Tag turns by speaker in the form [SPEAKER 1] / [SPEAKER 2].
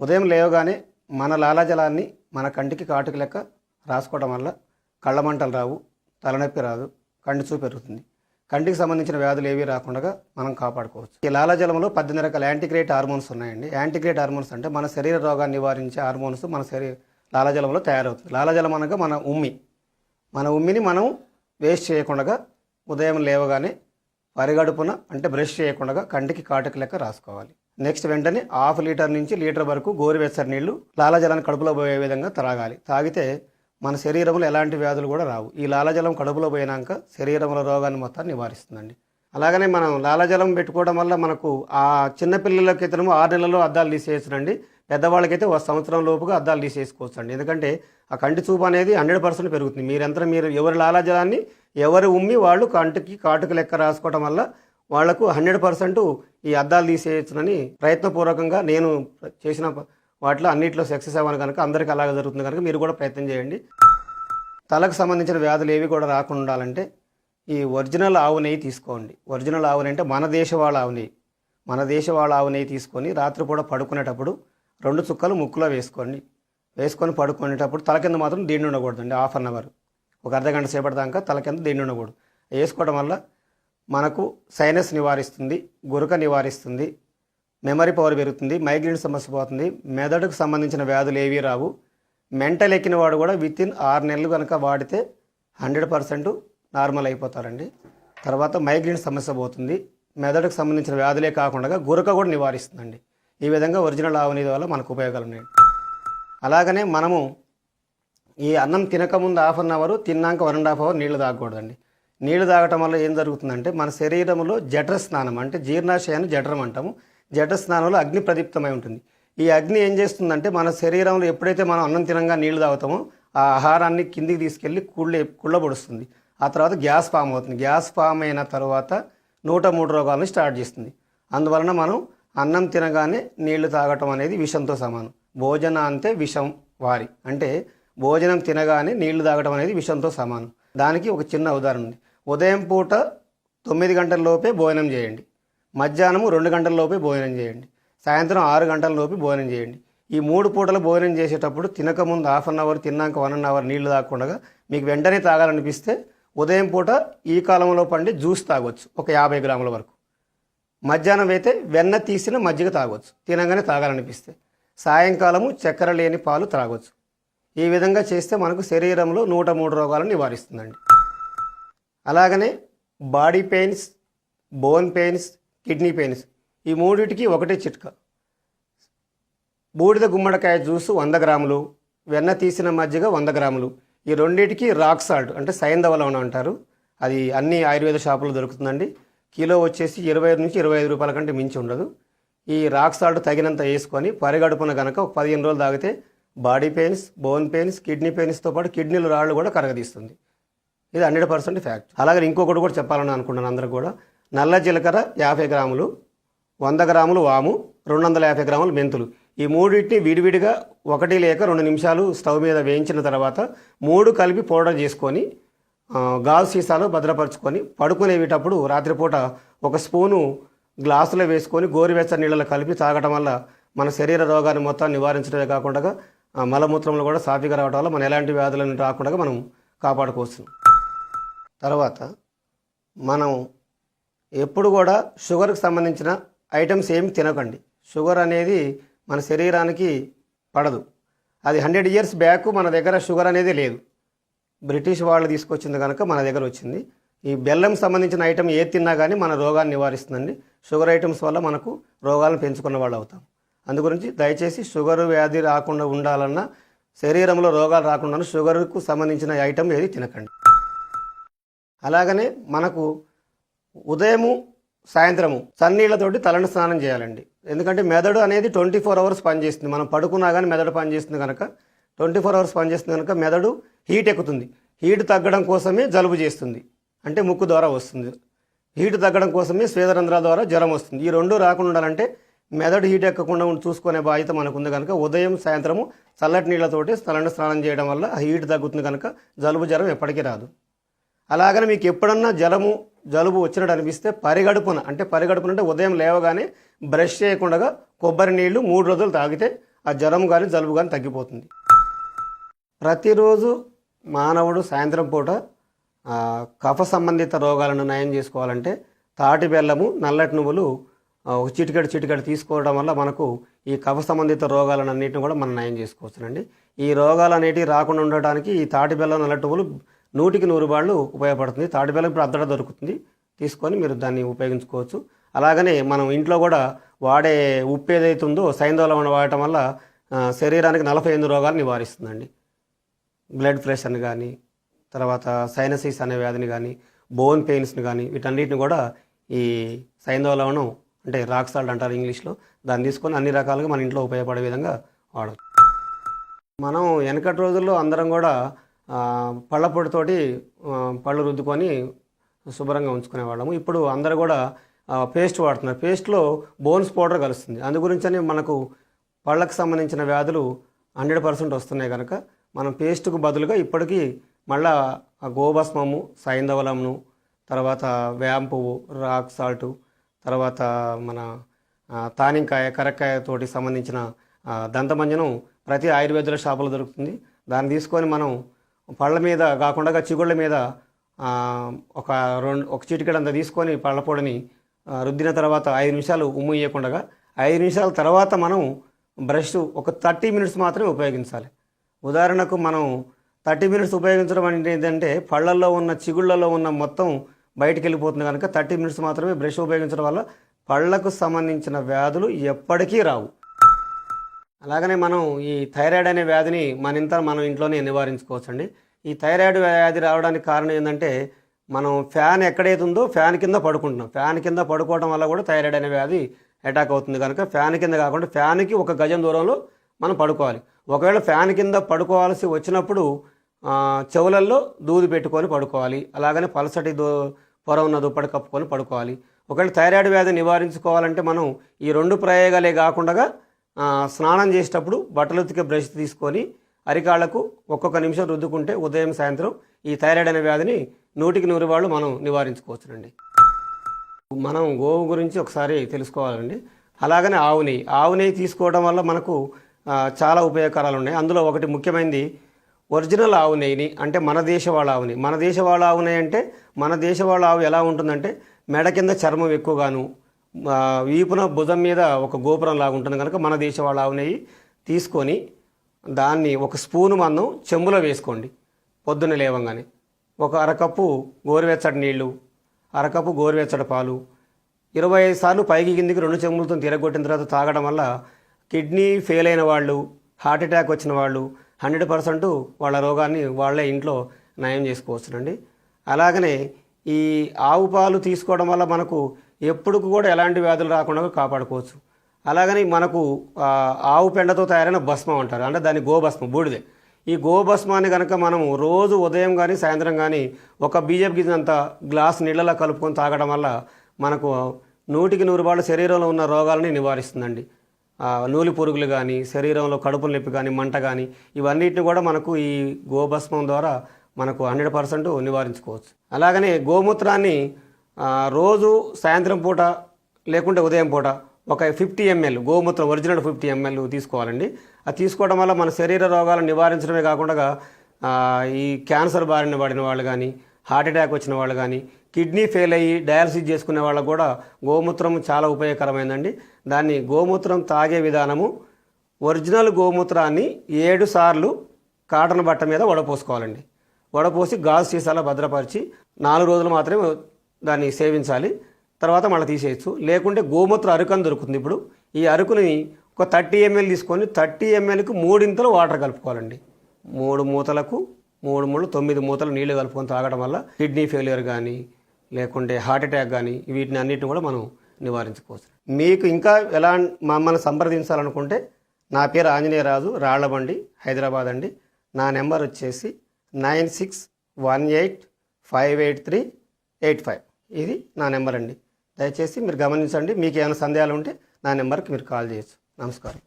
[SPEAKER 1] ఉదయం లేవగానే మన లాలాజలాన్ని మన కంటికి కాటుకు లెక్క రాసుకోవడం వల్ల కళ్ళమంటలు రావు తలనొప్పి రాదు కంటి చూపు పెరుగుతుంది. కంటికి సంబంధించిన వ్యాధులు ఏవి రాకుండా మనం కాపాడుకోవచ్చు. ఈ లాలాజలంలో పద్దెనిమిది రకాల యాంటీగ్రేట్ హార్మోన్స్ ఉన్నాయండి. యాంటీగ్రేట్ హార్మోన్స్ అంటే మన శరీర రోగాన్ని నివారించే హార్మోన్స్ మన శరీర లాలాజలంలో తయారవుతుంది. లాలాజలం అనగా మన ఉమ్మి. మన ఉమ్మిని మనం వేస్ట్ చేయకుండా ఉదయం లేవగానే పరిగడుపున అంటే బ్రష్ చేయకుండా కంటికి కాటక లెక్క రాసుకోవాలి. నెక్స్ట్ వెంటనే హాఫ్ లీటర్ నుంచి లీటర్ వరకు గోరువెచ్చని నీళ్ళు లాలాజలాన్ని కడుపులో పోయే విధంగా త్రాగాలి. తాగితే మన శరీరంలో ఎలాంటి వ్యాధులు కూడా రావు. ఈ లాలాజలం కడుపులో పోయినాక శరీరంలో రోగాన్ని మొత్తాన్ని నివారిస్తుందండి. అలాగనే మనం లాలాజలం పెట్టుకోవడం వల్ల మనకు ఆ చిన్నపిల్లలకి ఇతను ఆరు నెలల్లో అద్దాలు తీసేయచ్చునండి. పెద్దవాళ్ళకైతే ఒక సంవత్సరం లోపుగా అద్దాలు తీసేసుకోవచ్చు అండి ఎందుకంటే ఆ కంటి చూపు అనేది హండ్రెడ్ పర్సెంట్ పెరుగుతుంది. మీరంతా మీరు ఎవరి లాలాజలాన్ని ఎవరు ఉమ్మి వాళ్ళు కంటికి కాటుకు లెక్క రాసుకోవడం వల్ల వాళ్ళకు హండ్రెడ్ పర్సెంట్ ఈ అద్దాలు తీసేయచ్చునని ప్రయత్నపూర్వకంగా నేను చేసిన వాటిలో అన్నింటిలో సక్సెస్ అవ్వను కనుక అందరికీ అలాగే జరుగుతుంది కనుక మీరు కూడా ప్రయత్నం చేయండి. తలకు సంబంధించిన వ్యాధులు ఏవి కూడా రాకుండా ఉండాలంటే ఈ ఒరిజినల్ ఆవు నెయ్యి తీసుకోండి. ఒరిజినల్ ఆవు నెయ్యి అంటే మన దేశ వాళ్ళ ఆవు నెయ్యి. మన దేశ వాళ్ళ ఆవు నెయ్యి తీసుకొని రాత్రిపూట పడుకునేటప్పుడు రెండు చుక్కలు ముక్కులో వేసుకోండి. వేసుకొని పడుకునేటప్పుడు తల కింద మాత్రం దీండి ఉండకూడదండి. Half an hour. ఒక అర్ధ గంట సేపటి దాకా తల కింద దీండి ఉండకూడదు. వేసుకోవడం వల్ల మనకు సైనస్ నివారిస్తుంది గురక నివారిస్తుంది మెమరీ పవర్ పెరుగుతుంది మైగ్రేన్ సమస్య పోతుంది. మెదడుకు సంబంధించిన వ్యాధులు ఏవీ రావు. మెంటల్ ఎక్కిన వాడు కూడా విత్ ఇన్ ఆరు నెలలు కనుక వాడితే హండ్రెడ్ పర్సెంట్ నార్మల్ అయిపోతారండి. తర్వాత మైగ్రేన్ సమస్య పోతుంది. మెదడుకు సంబంధించిన వ్యాధులే కాకుండా గురక కూడా నివారిస్తుందండి. ఈ విధంగా ఒరిజినల్ ఆవునీది వల్ల మనకు ఉపయోగాలు ఉన్నాయి. అలాగనే మనము ఈ అన్నం తినకముందు హాఫ్ అన్ అవర్ తిన్నాక వన్ అండ్ హాఫ్ అవర్ నీళ్ళు తాగకూడదండి. నీళ్ళు తాగటం వల్ల ఏం జరుగుతుందంటే మన శరీరంలో జఠర స్నానం అంటే జీర్ణాశయాన్ని జఠరం అంటాము. జఠర స్నానంలో అగ్ని ప్రదీప్తమై ఉంటుంది. ఈ అగ్ని ఏం చేస్తుందంటే మన శరీరంలో ఎప్పుడైతే మనం అన్నం తినంగా నీళ్ళు తాగుతామో ఆ ఆహారాన్ని కిందికి తీసుకెళ్ళి కుళ్ళే కుళ్ళబొడుస్తుంది. ఆ తర్వాత గ్యాస్ ఫామ్ అవుతుంది. గ్యాస్ ఫామ్ అయిన తర్వాత నూట మూడు రోగాలను స్టార్ట్ చేస్తుంది. అందువలన మనం అన్నం తినగానే నీళ్ళు తాగటం అనేది విషంతో సమానం. భోజన అంతే విషం వారి. అంటే భోజనం తినగానే నీళ్ళు తాగటం అనేది విషంతో సమానం. దానికి ఒక చిన్న ఉదాహరణ ఉంది. ఉదయం పూట తొమ్మిది గంటల లోపే భోజనం చేయండి. మధ్యాహ్నము రెండు గంటల లోపే భోజనం చేయండి. సాయంత్రం ఆరు గంటల లోపే భోజనం చేయండి. ఈ మూడు పూటలు భోజనం చేసేటప్పుడు తినకముందు హాఫ్ అన్ అవర్ తిన్నాక వన్ అన్ అవర్ నీళ్ళు తాగకుండా మీకు వెంటనే తాగాలనిపిస్తే ఉదయం పూట ఈ కాలంలో పండి జ్యూస్ తాగొచ్చు. ఒక యాభై గ్రాముల వరకు. మధ్యాహ్నం అయితే వెన్న తీసిన మజ్జిగ తాగొచ్చు. తినగానే తాగాలనిపిస్తే. సాయంకాలము చక్కెర లేని పాలు త్రాగొచ్చు. ఈ విధంగా చేస్తే మనకు శరీరంలో నూట మూడు రోగాలను నివారిస్తుందండి. అలాగనే body pains bone pains kidney pains ఈ మూడిటికి ఒకటే చిట్కా. బూడిద గుమ్మడికాయ జ్యూసు వంద గ్రాములు వెన్న తీసిన మజ్జిగ వంద గ్రాములు. ఈ రెండింటికి రాక్ సాల్ట్ అంటే సైంధవలం అంటారు. అది అన్ని ఆయుర్వేద షాపులో దొరుకుతుందండి. కిలో వచ్చేసి ఇరవై ఐదు నుంచి ఇరవై ఐదు రూపాయల కంటే మించి ఉండదు. ఈ రాక్ సాల్ట్ తగినంత వేసుకొని పరిగడుపున కనుక ఒక పదిహేను రోజులు తాగితే body pains bone pains kidney పెయిన్స్తో పాటు కిడ్నీలు రాళ్ళు కూడా కరగదీస్తుంది. ఇది హండ్రెడ్ పర్సెంట్ ఫ్యాక్ట్. అలాగే ఇంకొకటి కూడా చెప్పాలని అనుకుంటున్నాను అందరూ కూడా. నల్ల జీలకర్ర యాభై గ్రాములు వంద గ్రాములు వాము రెండు వందల యాభై గ్రాములు మెంతులు. ఈ మూడింటిని విడివిడిగా ఒకటి లేక రెండు నిమిషాలు స్టవ్ మీద వేయించిన తర్వాత మూడు కలిపి పౌడర్ చేసుకొని గాజు సీసాలో భద్రపరుచుకొని పడుకునేటప్పుడు రాత్రిపూట ఒక స్పూను గ్లాసులో వేసుకొని గోరువెచ్చని నీళ్ళలో కలిపి తాగడం వల్ల మన శరీర రోగాన్ని మొత్తం నివారించడమే కాకుండా మలమూత్రంలో కూడా సాఫీగా రావడం వల్ల మనం ఎలాంటి వ్యాధులను రాకుండా మనం కాపాడుకోవచ్చు. తర్వాత మనం ఎప్పుడు కూడా షుగర్కి సంబంధించిన ఐటమ్స్ ఏమి తినకండి. షుగర్ అనేది మన శరీరానికి పడదు. అది హండ్రెడ్ ఇయర్స్ బ్యాక్ మన దగ్గర షుగర్ అనేది లేదు. బ్రిటిష్ వాళ్ళు తీసుకొచ్చింది కనుక మన దగ్గర వచ్చింది. ఈ బెల్లం సంబంధించిన ఐటమ్ ఏది తిన్నా కానీ మన రోగాన్ని నివారిస్తుందండి. షుగర్ ఐటమ్స్ వల్ల మనకు రోగాలను పెంచుకున్న వాళ్ళు అవుతాం. అందుగురించి దయచేసి షుగర్ వ్యాధి రాకుండా ఉండాలన్నా శరీరంలో రోగాలు రాకుండా షుగర్కు సంబంధించిన ఐటమ్ ఏది తినకండి. అలాగనే మనకు ఉదయము సాయంత్రము చన్నీళ్ళతోటి తలని స్నానం చేయాలండి. ఎందుకంటే మెదడు అనేది ట్వంటీ ఫోర్ అవర్స్ పనిచేస్తుంది. మనం పడుకున్నా కానీ మెదడు పనిచేస్తుంది కనుక ట్వంటీ ఫోర్ అవర్స్ పనిచేస్తుంది కనుక మెదడు హీట్ ఎక్కుతుంది. హీట్ తగ్గడం కోసమే జలుబు చేస్తుంది. అంటే ముక్కు ద్వారా వస్తుంది. హీట్ తగ్గడం కోసమే స్వేదరంధ్రాల ద్వారా జ్వరం వస్తుంది. ఈ రెండు రాకుండా ఉండాలంటే మెదడు హీట్ ఎక్కకుండా చూసుకునే బాధ్యత మనకు ఉంది కనుక ఉదయం సాయంత్రము చల్లటి నీళ్ళతోటి తలంటి స్నానం చేయడం వల్ల హీట్ తగ్గుతుంది కనుక జలుబు జ్వరం ఎప్పటికీ రాదు. అలాగనే మీకు ఎప్పుడన్నా జలము జలుబు వచ్చినట్టు అనిపిస్తే పరిగడుపున అంటే పరిగడుపున అంటే ఉదయం లేవగానే బ్రష్ చేయకుండా కొబ్బరి నీళ్ళు మూడు రోజులు తాగితే ఆ జ్వరం కానీ జలుబు కానీ తగ్గిపోతుంది. ప్రతిరోజు మానవుడు సాయంత్రం పూట కఫ సంబంధిత రోగాలను నయం చేసుకోవాలంటే తాటి బెల్లము నల్లటి నువ్వులు ఒక చిటికెడు చిటికెడు తీసుకోవడం వల్ల మనకు ఈ కఫ సంబంధిత రోగాలను కూడా మనం నయం చేసుకోవచ్చునండి. ఈ రోగాలు అనేటివి రాకుండా ఉండడానికి ఈ తాటి బెల్లం నల్లటి నువ్వులు నూటికి నూరు బాళ్ళు ఉపయోగపడుతుంది. తాటి బెల్లం ఇప్పుడు అద్దడ దొరుకుతుంది. తీసుకొని మీరు దాన్ని ఉపయోగించుకోవచ్చు. అలాగనే మనం ఇంట్లో కూడా వాడే ఉప్పు ఏదైతే ఉందో సైంధవలం వాడటం వల్ల శరీరానికి నలభై ఎనిమిది రోగాలు నివారిస్తుందండి. బ్లడ్ ప్రెషర్ని కానీ తర్వాత సైనసిస్ అనే వ్యాధిని కానీ బోన్ పెయిన్స్ని కానీ వీటన్నిటిని కూడా ఈ సైంధవ అంటే రాక్ సాల్ట్ అంటారు ఇంగ్లీష్లో దాన్ని తీసుకొని అన్ని రకాలుగా మన ఇంట్లో ఉపయోగపడే విధంగా వాడచ్చు. మనం వెనకటి రోజుల్లో అందరం కూడా పళ్ళ పొడితోటి పళ్ళు రుద్దుకొని శుభ్రంగా ఉంచుకునేవాళ్ళము ఇప్పుడు అందరు కూడా పేస్ట్ వాడుతున్నారు. పేస్ట్లో బోన్స్ పౌడర్ కలుస్తుంది. అందు గురించని మనకు పళ్ళకు సంబంధించిన వ్యాధులు హండ్రెడ్ పర్సెంట్ వస్తున్నాయి కనుక మనం పేస్ట్కు బదులుగా ఇప్పటికీ మళ్ళా ఆ గోభస్మము సైంధవలమును తర్వాత వేప రాక్ సాల్టు తర్వాత మన తానింకాయ కరక్కాయతోటి సంబంధించిన దంతమంజనం ప్రతి ఆయుర్వేదుల షాపులో దొరుకుతుంది. దాన్ని తీసుకొని మనం పళ్ళ మీద కాకుండా చిగుళ్ళ మీద ఒక రెండు ఒక చిటికెడంత తీసుకొని పళ్ళ పొడిని రుద్దిన తర్వాత ఐదు నిమిషాలు ఉమ్ము ఇవ్వకుండా ఐదు నిమిషాల తర్వాత మనం బ్రష్ ఒక థర్టీ మినిట్స్ మాత్రమే ఉపయోగించాలి. ఉదాహరణకు మనం థర్టీ మినిట్స్ ఉపయోగించడం అంటే ఏంటంటే పళ్ళల్లో ఉన్న చిగుళ్ళలో ఉన్న మొత్తం బయటికి వెళ్ళిపోతుంది కనుక థర్టీ మినిట్స్ మాత్రమే బ్రష్ ఉపయోగించడం వల్ల పళ్ళకు సంబంధించిన వ్యాధులు ఎప్పటికీ రావు. అలాగనే మనం ఈ థైరాయిడ్ అనే వ్యాధిని మన ఇంత మనం ఇంట్లోనే నివారించుకోవచ్చండి. ఈ థైరాయిడ్ వ్యాధి రావడానికి కారణం ఏంటంటే మనం ఫ్యాన్ ఎక్కడైతే ఉందో ఫ్యాన్ కింద పడుకుంటున్నాం. ఫ్యాన్ కింద పడుకోవడం వల్ల కూడా థైరాయిడ్ అనే వ్యాధి అటాక్ అవుతుంది కనుక ఫ్యాన్ కింద కాకుండా ఫ్యాన్కి ఒక గజం దూరంలో మనం పడుకోవాలి. ఒకవేళ ఫ్యాన్ కింద పడుకోవాల్సి వచ్చినప్పుడు చెవులల్లో దూది పెట్టుకొని పడుకోవాలి. అలాగనే పలసటి దో పొర ఉన్న దుప్పటి కప్పుకొని పడుకోవాలి. ఒకవేళ థైరాయిడ్ వ్యాధి నివారించుకోవాలంటే మనం ఈ రెండు ప్రయోగాలే కాకుండా స్నానం చేసేటప్పుడు బట్టలు ఉతికే బ్రష్ తీసుకొని అరికాళ్ళకు ఒక్కొక్క నిమిషం రుద్దుకుంటే ఉదయం సాయంత్రం ఈ థైరాయిడ్ అనే వ్యాధిని నూటికి నూరు వాళ్ళు మనం నివారించుకోవచ్చునండి. మనం గోవు గురించి ఒకసారి తెలుసుకోవాలండి. అలాగనే ఆవు నెయ్యి. ఆవు నెయ్యి తీసుకోవడం వల్ల మనకు చాలా ఉపయోగకరాలు ఉన్నాయి అందులో ఒకటి ముఖ్యమైనది ఒరిజినల్ ఆవు నెయ్యిని అంటే మన దేశ వాళ్ళ ఆవుని. మన దేశ వాళ్ళ ఆవు నెయ్యి అంటే మన దేశ వాళ్ళ ఆవు ఎలా ఉంటుందంటే మెడ కింద చర్మం ఎక్కువగాను వీపున భుజం మీద ఒక గోపురం లాగా ఉంటుంది కనుక మన దేశ వాళ్ళ ఆవు నెయ్యి తీసుకొని దాన్ని ఒక స్పూను మందం చెంబులో వేసుకోండి పొద్దున్న లేవంగానే. ఒక అరకప్పు గోరువెచ్చటి నీళ్ళు అరకప్పు గోరువెచ్చటి పాలు ఇరవై ఐదు సార్లు పైకి కిందికి రెండు చెంబులతో తిరగొట్టిన తర్వాత తాగడం వల్ల కిడ్నీ ఫెయిల్ అయిన వాళ్ళు హార్ట్ అటాక్ వచ్చిన వాళ్ళు హండ్రెడ్ పర్సెంట్ వాళ్ళ రోగాన్ని వాళ్ళే ఇంట్లో నయం చేసుకోవచ్చునండి. అలాగనే ఈ ఆవు పాలు తీసుకోవడం వల్ల మనకు ఎప్పుడు కూడా ఎలాంటి వ్యాధులు రాకుండా కాపాడుకోవచ్చు. అలాగని మనకు ఆవు పెండతో తయారైన భస్మం అంటారు. అంటే దాని గోభస్మం బూడిదే. ఈ గోభస్మాన్ని కనుక మనం రోజు ఉదయం కానీ సాయంత్రం కానీ ఒక బియ్యపు గిన్నెంత గ్లాస్ నీళ్ళలో కలుపుకొని తాగడం వల్ల మనకు నూటికి నూరు వాళ్ళ శరీరంలో ఉన్న రోగాలని నివారిస్తుందండి. నూలి పురుగులు కానీ శరీరంలో కడుపు నొప్పి కానీ మంట కానీ ఇవన్నిటిని కూడా మనకు ఈ గోభస్మం ద్వారా మనకు హండ్రెడ్ పర్సెంట్ నివారించుకోవచ్చు. అలాగనే గోమూత్రాన్ని రోజు సాయంత్రం పూట లేకుంటే ఉదయం పూట ఒక ఫిఫ్టీ ఎంఎల్ గోమూత్రం ఒరిజినల్ ఫిఫ్టీ ఎంఎల్ తీసుకోవాలండి. అది తీసుకోవడం వల్ల మన శరీర రోగాలను నివారించడమే కాకుండా ఈ క్యాన్సర్ బారిన పడిన వాళ్ళు కానీ హార్ట్ అటాక్ వచ్చిన వాళ్ళు కానీ కిడ్నీ ఫెయిల్ అయ్యి డయాలసిస్ చేసుకునే వాళ్ళకు కూడా గోమూత్రం చాలా ఉపయోగకరమైందండి. దాన్ని గోమూత్రం తాగే విధానము ఒరిజినల్ గోమూత్రాన్ని ఏడు సార్లు కాటన్ బట్ట మీద వడపోసుకోవాలండి. వడపోసి గాజు సీసాలో భద్రపరిచి నాలుగు రోజులు మాత్రమే దాన్ని సేవించాలి. తర్వాత మళ్ళీ తీసేయచ్చు. లేకుంటే గోమూత్ర అరుకు దొరుకుతుంది ఇప్పుడు. ఈ అరుకుని ఒక థర్టీ ఎంఎల్ తీసుకొని థర్టీ ఎంఎల్కి మూడింతలు వాటర్ కలుపుకోవాలండి. మూడు మూతలకు మూడు మూడు తొమ్మిది మూతలు నీళ్ళు కలుపుకొని తాగడం వల్ల కిడ్నీ ఫెయిల్యూర్ కానీ లేకుంటే హార్ట్ అటాక్ కానీ వీటిని అన్నిటిని కూడా మనం నివారించుకోవచ్చు. మీకు ఇంకా ఎలా మమ్మల్ని సంప్రదించాలనుకుంటే నా పేరు ఆంజనేయరాజు రాళ్ళబండి హైదరాబాద్ అండి. నా నెంబర్ వచ్చేసి nine six one eight five eight three eight five. ఇది నా నెంబర్ అండి. దయచేసి మీరు గమనించండి. మీకు ఏమైనా సందేహాలు ఉంటే నా నెంబర్కి మీరు కాల్ చేయొచ్చు. నమస్కారం.